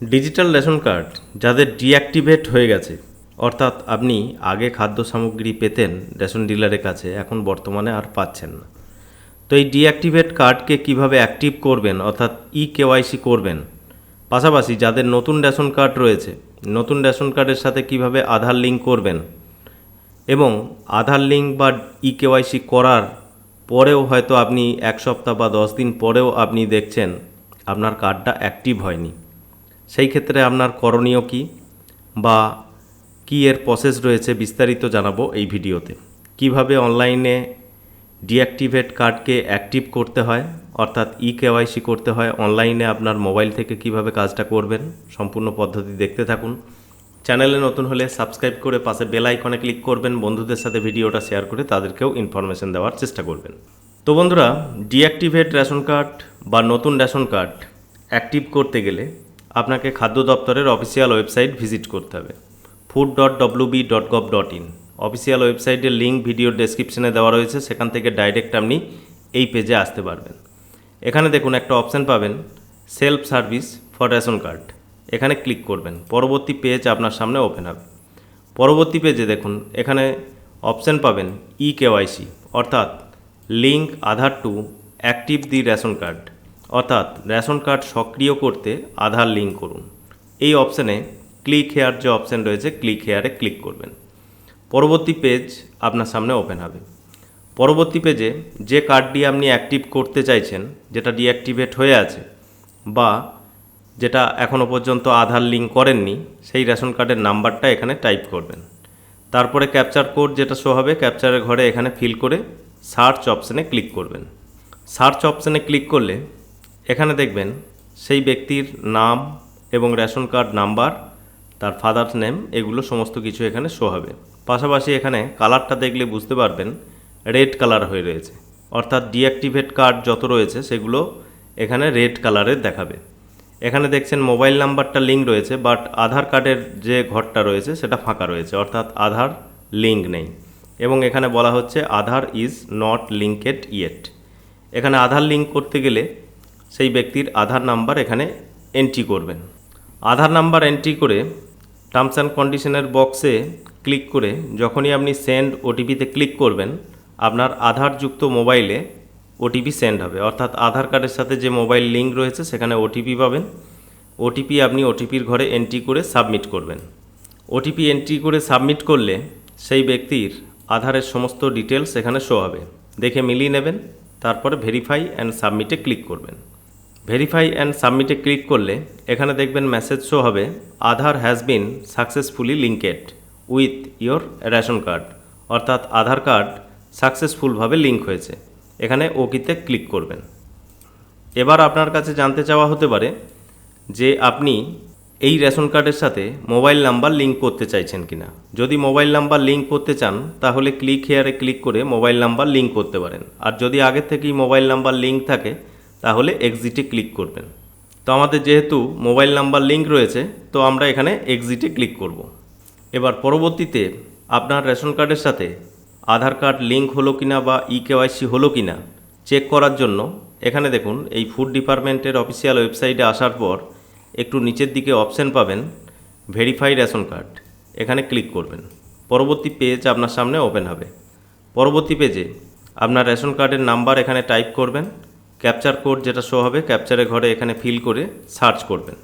Digital ration card যাদের deactivate হয়ে গেছে, অর্থাৎ আপনি আগে খাদ্য সামগ্রী পেতেন রেশন ডিলারের কাছে, এখন বর্তমানে আর পাচ্ছেন না। তো এই ডিঅ্যাক্টিভেট কার্ডকে কীভাবে অ্যাক্টিভ করবেন, অর্থাৎ ই কেওয়াইসি করবেন? পাশাপাশি যাদের নতুন রেশন কার্ড রয়েছে, নতুন রেশন কার্ডের সাথে কীভাবে আধার লিঙ্ক করবেন? এবং আধার লিঙ্ক বা ই কেওয়াইসি করার পরেও হয়তো আপনি এক সপ্তাহ বা দশ দিন পরেও আপনি দেখছেন, আপনার কার্ডটা অ্যাক্টিভ হয়নি। সেই ক্ষেত্রে আপনার করণীয় কি বা কি এর প্রসেস রয়েছে বিস্তারিত জানাব এই ভিডিওতে। কীভাবে অনলাইনে ডিঅ্যাক্টিভেট কার্ডকে অ্যাক্টিভ করতে হয়, অর্থাৎ ই কেওয়াইসি করতে হয় অনলাইনে আপনার মোবাইল থেকে কীভাবে কাজটা করবেন, সম্পূর্ণ পদ্ধতি দেখতে থাকুন। চ্যানেলে নতুন হলে সাবস্ক্রাইব করে পাশে বেল আইকনে ক্লিক করবেন, বন্ধুদের সাথে ভিডিওটা শেয়ার করে তাদেরকেও ইনফরমেশন দেওয়ার চেষ্টা করবেন। তো বন্ধুরা ডিঅ্যাক্টিভেট রেশন কার্ড বা নতুন রেশন কার্ড অ্যাক্টিভ করতে গেলে আপনাকে খাদ্য দপ্তরের অফিসিয়াল ওয়েবসাইট ভিজিট করতে হবে। Food dot WB dot gov dot in official ওয়েবসাইটের লিঙ্ক ভিডিওর ডেসক্রিপশনে দেওয়া রয়েছে, সেখান থেকে ডাইরেক্ট আপনি এই পেজে আসতে পারবেন। এখানে দেখুন একটা অপশান পাবেন self service for ration card এখানে ক্লিক করবেন, পরবর্তী পেজ আপনার সামনে ওপেন হবে। পরবর্তী পেজে দেখুন, এখানে অপশান পাবেন ই কেওয়াইসি অর্থাৎ link Aadhaar to active the ration card অর্থাৎ রেশন কার্ড সক্রিয় করতে আধার লিঙ্ক করুন। এই অপশানে ক্লিক হেয়ার যে অপশান রয়েছে, ক্লিক হেয়ারে ক্লিক করবেন। পরবর্তী পেজ আপনার সামনে ওপেন হবে। পরবর্তী পেজে যে কার্ডটি আপনি অ্যাক্টিভ করতে চাইছেন, যেটা ডিঅ্যাক্টিভেট হয়ে আছে বা যেটা এখনও পর্যন্ত আধার লিঙ্ক করেননি, সেই রেশন কার্ডের নাম্বারটা এখানে টাইপ করবেন। তারপরে ক্যাপচার কোড যেটা শো হবে, ক্যাপচারের ঘরে এখানে ফিল করে সার্চ অপশানে ক্লিক করবেন। সার্চ অপশানে ক্লিক করলে এখানে দেখবেন সেই ব্যক্তির নাম এবং রেশন কার্ড নাম্বার, তার ফাদার্স নেম এগুলো সমস্ত কিছু এখানে শো হবে। পাশাপাশি এখানে কালারটা দেখলে বুঝতে পারবেন রেড কালার হয়ে রয়েছে। অর্থাৎ ডিঅ্যাক্টিভেট কার্ড যত রয়েছে, সেগুলো এখানে রেড কালারের দেখাবে। এখানে দেখছেন মোবাইল নাম্বারটা লিঙ্ক রয়েছে বাট আধার কার্ডের যে ঘরটা রয়েছে, সেটা ফাঁকা রয়েছে। অর্থাৎ আধার লিঙ্ক নেই। এবং এখানে বলা হচ্ছে Aadhaar is not linked yet এখানে আধার লিঙ্ক করতে গেলে সেই ব্যক্তির আধার নাম্বার এখানে এন্ট্রি করবেন। আধার নাম্বার এন্ট্রি করে টার্মস অ্যান্ড কন্ডিশনের বক্সে ক্লিক করে যখনই আপনি সেন্ড ওটিপিতে ক্লিক করবেন, আপনার আধারযুক্ত মোবাইলে ওটিপি সেন্ড হবে। অর্থাৎ আধার কার্ডের সাথে যে মোবাইল লিঙ্ক রয়েছে, সেখানে ওটিপি পাবেন। ওটিপি আপনি ওটিপির ঘরে এন্ট্রি করে সাবমিট করবেন। ওটিপি এন্ট্রি করে সাবমিট করলে সেই ব্যক্তির আধারের সমস্ত ডিটেলস এখানে শো হবে। দেখে মিলিয়ে নেবেন, তারপরে ভেরিফাই অ্যান্ড সাবমিটে ক্লিক করবেন। ভেরিফাই অ্যান্ড সাবমিটে ক্লিক করলে এখানে দেখবেন মেসেজ শো হবে Aadhaar has been successfully linked with your ration card অর্থাৎ আধার কার্ড সাকসেসফুলভাবে লিঙ্ক হয়েছে। এখানে ওকিতে ক্লিক করবেন। এবার আপনার কাছে জানতে চাওয়া হতে পারে যে আপনি এই রেশন কার্ডের সাথে মোবাইল নাম্বার লিঙ্ক করতে চাইছেন কিনা। যদি মোবাইল নাম্বার লিঙ্ক করতে চান, তাহলে ক্লিক হেয়ারে ক্লিক করে মোবাইল নাম্বার লিঙ্ক করতে পারেন। আর যদি আগে থেকেই মোবাইল নাম্বার লিঙ্ক থাকে তাহলে এক্সিটে ক্লিক করবেন। তো আমাদের যেহেতু মোবাইল নাম্বার লিঙ্ক রয়েছে, তো আমরা এখানে এক্সিটে ক্লিক করব। এবার পরবর্তীতে আপনার রেশন কার্ডের সাথে আধার কার্ড লিঙ্ক হলো কিনা বা ই কেওয়াইসি হলো কিনা চেক করার জন্য এখানে দেখুন, এই ফুড ডিপার্টমেন্টের অফিসিয়াল ওয়েবসাইটে আসার পর একটু নিচের দিকে অপশান পাবেন ভেরিফাই রেশন কার্ড। এখানে ক্লিক করবেন। পরবর্তী পেজ আপনার সামনে ওপেন হবে। পরবর্তী পেজে আপনার রেশন কার্ডের নাম্বার এখানে টাইপ করবেন। ক্যাপচার কোড যেটা শো হবে ক্যাপচারের ঘরে এখানে ফিল করে সার্চ করবেন।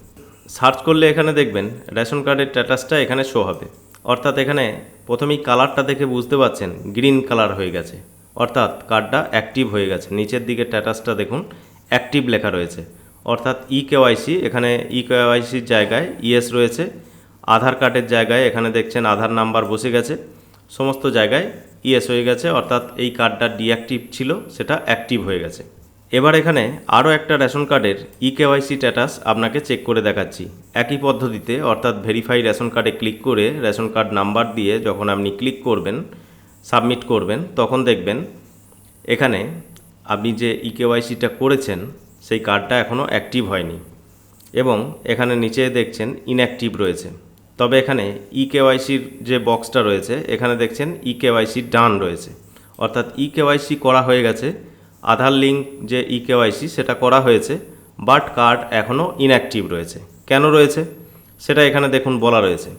সার্চ করলে এখানে দেখবেন, রেশন কার্ডের স্ট্যাটাসটা এখানে শো হবে। অর্থাৎ এখানে প্রথমেই কালারটা দেখে বুঝতে পারছেন গ্রিন কালার হয়ে গেছে। অর্থাৎ কার্ডটা অ্যাক্টিভ হয়ে গেছে। নিচের দিকে স্ট্যাটাসটা দেখুন অ্যাক্টিভ লেখা রয়েছে। অর্থাৎ ই কেওয়াইসি এখানে ই কেওয়াইসির জায়গায় ইএস রয়েছে। আধার কার্ডের জায়গায় এখানে দেখছেন আধার নাম্বার বসে গেছে। সমস্ত জায়গায় ইএস হয়ে গেছে। অর্থাৎ এই কার্ডটা ডিঅ্যাক্টিভ ছিল, সেটা অ্যাক্টিভ হয়ে গেছে। এবার এখানে আরও একটা রেশন কার্ডের ই কেওয়াইসি স্ট্যাটাস আপনাকে চেক করে দেখাচ্ছি। একই পদ্ধতিতে, অর্থাৎ ভেরিফাই রেশন কার্ডে ক্লিক করে রেশন কার্ড নাম্বার দিয়ে যখন আপনি ক্লিক করবেন সাবমিট করবেন, তখন দেখবেন এখানে আপনি যে ই কেওয়াইসিটা করেছেন, সেই কার্ডটা এখনও অ্যাক্টিভ হয়নি এবং এখানে নিচে দেখছেন ইনঅ্যাক্টিভ রয়েছে। তবে এখানে ই কেওয়াইসির যে বক্সটা রয়েছে, এখানে দেখছেন ই কেওয়াইসি ডান রয়েছে। অর্থাৎ ই কেওয়াইসি করা হয়ে গেছে। আধার লিঙ্ক যে ই কেওয়াইসি সেটা করা হয়েছে বাট কার্ড এখনও ইনঅ্যাক্টিভ রয়েছে। কেন রয়েছে? সেটা এখানে দেখুন বলা রয়েছে।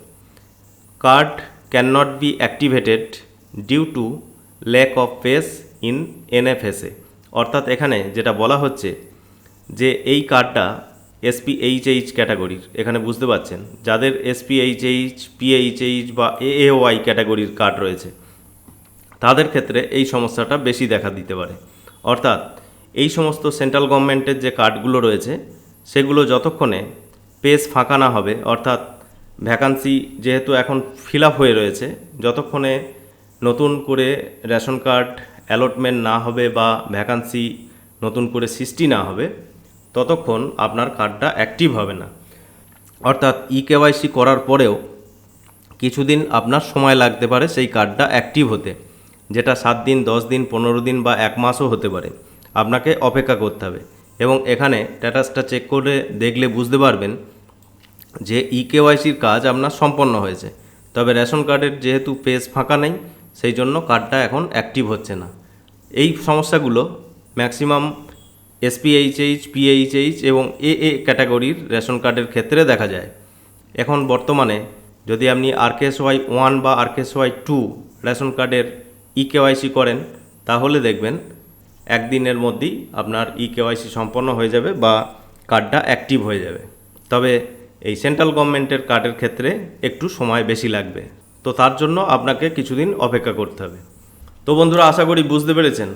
Card can not be activated due to lack of pace in NFSA অর্থাৎ এখানে যেটা বলা হচ্ছে যে এই কার্ডটা এসপিএইচএইচ ক্যাটাগরির এখানে বুঝতে পারছেন? যাদের এসপিএইচএইচ পিএইচএইচ বা এএওয়াই ক্যাটাগরির কার্ড রয়েছে, তাদের ক্ষেত্রে এই সমস্যাটা বেশি দেখা দিতে পারে। অর্থাৎ এই সমস্ত সেন্ট্রাল গভর্নমেন্টের যে কার্ডগুলো রয়েছে, সেগুলো যতক্ষণে পেজ ফাঁকা না হবে, অর্থাৎ ভ্যাকান্সি যেহেতু এখন ফিল আপ হয়ে রয়েছে, যতক্ষণে নতুন করে রেশন কার্ড অ্যালটমেন্ট না হবে বা ভ্যাকান্সি নতুন করে সৃষ্টি না হবে, ততক্ষণ আপনার কার্ডটা অ্যাক্টিভ হবে না। অর্থাৎ ই কেওয়াইসি করার পরেও কিছুদিন আপনার সময় লাগতে পারে সেই কার্ডটা অ্যাক্টিভ হতে। যেটা সাত দিন, দশ দিন, পনেরো দিন বা এক মাসও হতে পারে। আপনাকে অপেক্ষা করতে হবে। এবং এখানে স্ট্যাটাসটা চেক করে দেখলে বুঝতে পারবেন যে ই কেওয়াইসির কাজ আপনার সম্পন্ন হয়েছে। তবে রেশন কার্ডের যেহেতু পেজ ফাঁকা নেই, সেই জন্য কার্ডটা এখন অ্যাক্টিভ হচ্ছে না। এই সমস্যাগুলো ম্যাক্সিমাম এসপিএইচএইচ পিএইচএইচ এবং এ এ ক্যাটাগরির রেশন কার্ডের ক্ষেত্রে দেখা যায়। এখন বর্তমানে যদি আপনি আরকেএসওয়াই ওয়ান বা আরকেএসওয়াই টু রেশন কার্ডের ই কেওয়াইসি করেন, তাহলে দেখবেন একদিনের মধ্যেই আপনার ই কেওয়াইসি সম্পন্ন হয়ে যাবে বা কার্ডটা অ্যাক্টিভ হয়ে যাবে। তবে এই সেন্ট্রাল গভর্নমেন্টের কার্ডের ক্ষেত্রে একটু সময় বেশি লাগবে। তো তার জন্য আপনাকে কিছুদিন অপেক্ষা করতে হবে। তো বন্ধুরা, আশা করি বুঝতে পেরেছেন।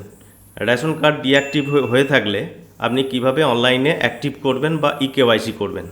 রেশন কার্ড ডিঅ্যাক্টিভ হয়ে থাকলে আপনি কীভাবে অনলাইনে অ্যাক্টিভ করবেন বা ই কেওয়াইসি করবেন।